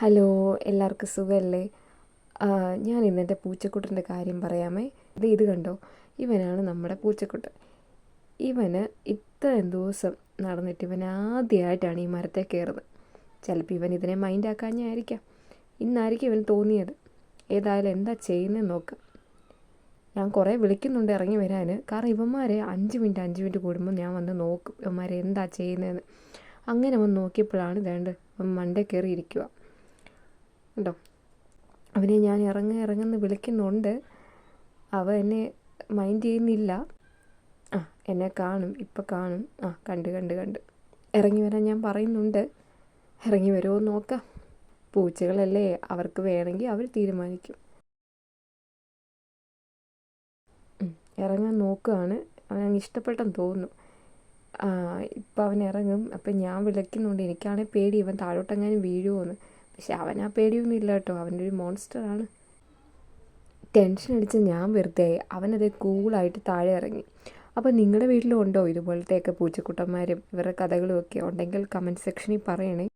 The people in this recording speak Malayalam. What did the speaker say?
ഹലോ എല്ലാവർക്കും സുഖമല്ലേ ഞാൻ ഇന്നെന്റെ പൂച്ചക്കുട്ടന്റെ കാര്യം പറയാമേ. ഇത് ഇത് കണ്ടോ? ഇവനാണ് നമ്മുടെ പൂച്ചക്കുട്ടൻ. ഇവന് ഇത്രയും ദിവസം നടന്നിട്ട് ഇവൻ ആദ്യമായിട്ടാണ് ഈ മരത്തെ കയറുന്നത് ചിലപ്പോൾ ഇവൻ ഇതിനെ മൈൻഡാക്കാഞ്ഞായിരിക്കാം ഇന്നായിരിക്കും ഇവൻ തോന്നിയത്. ഏതായാലും എന്താ ചെയ്യുന്നത് നോക്കാം. ഞാൻ കുറേ വിളിക്കുന്നുണ്ട് ഇറങ്ങി വരാൻ കാരണം ഇവന്മാരെ അഞ്ച് മിനിറ്റ് അഞ്ച് മിനിറ്റ് കൂടുമ്പോൾ ഞാൻ വന്ന് നോക്കും. ഇവന്മാരെ എന്താ ചെയ്യുന്നതെന്ന് അങ്ങനെ വന്ന് നോക്കിയപ്പോഴാണ് ഇതേണ്ട് മണ്ടേ കയറി ഇരിക്കുക കേട്ടോ അവനെ ഞാൻ ഇറങ്ങ ഇറങ്ങുന്ന വിളിക്കുന്നുണ്ട്. അവ എന്നെ മൈൻഡ് ചെയ്യുന്നില്ല. ആ എന്നെ കാണും ഇപ്പം കാണും. ആ കണ്ട് കണ്ട് കണ്ട്. ഇറങ്ങി വരാൻ ഞാൻ പറയുന്നുണ്ട്. ഇറങ്ങി വരുമോ എന്ന് നോക്കാം. പൂച്ചകളല്ലേ അവർക്ക് വേണമെങ്കിൽ അവർ തീരുമാനിക്കും. ഇറങ്ങാൻ നോക്കുകയാണ് അവൻ ഇഷ്ടപ്പെട്ടെന്ന് തോന്നുന്നു. ഇപ്പം അവൻ ഇറങ്ങും. അപ്പം ഞാൻ വിളിക്കുന്നുണ്ട്. എനിക്കാണെങ്കിൽ പേടി. ഇവൻ താഴോട്ടെങ്ങാനും വീഴുമോയെന്ന് പക്ഷെ അവൻ ആ പേടിയൊന്നും ഇല്ല കേട്ടോ. അവന്റെ ഒരു മോൺസ്റ്ററാണ് ടെൻഷൻ അടിച്ച് ഞാൻ വെറുതെ. അവനത് കൂളായിട്ട് താഴെ ഇറങ്ങി. അപ്പോൾ നിങ്ങളുടെ വീട്ടിലും ഉണ്ടോ ഇതുപോലത്തെയൊക്കെ പൂച്ചക്കുട്ടന്മാരും? ഇവരുടെ കഥകളും ഒക്കെ ഉണ്ടെങ്കിൽ കമന്റ് സെക്ഷനിൽ പറയണേ.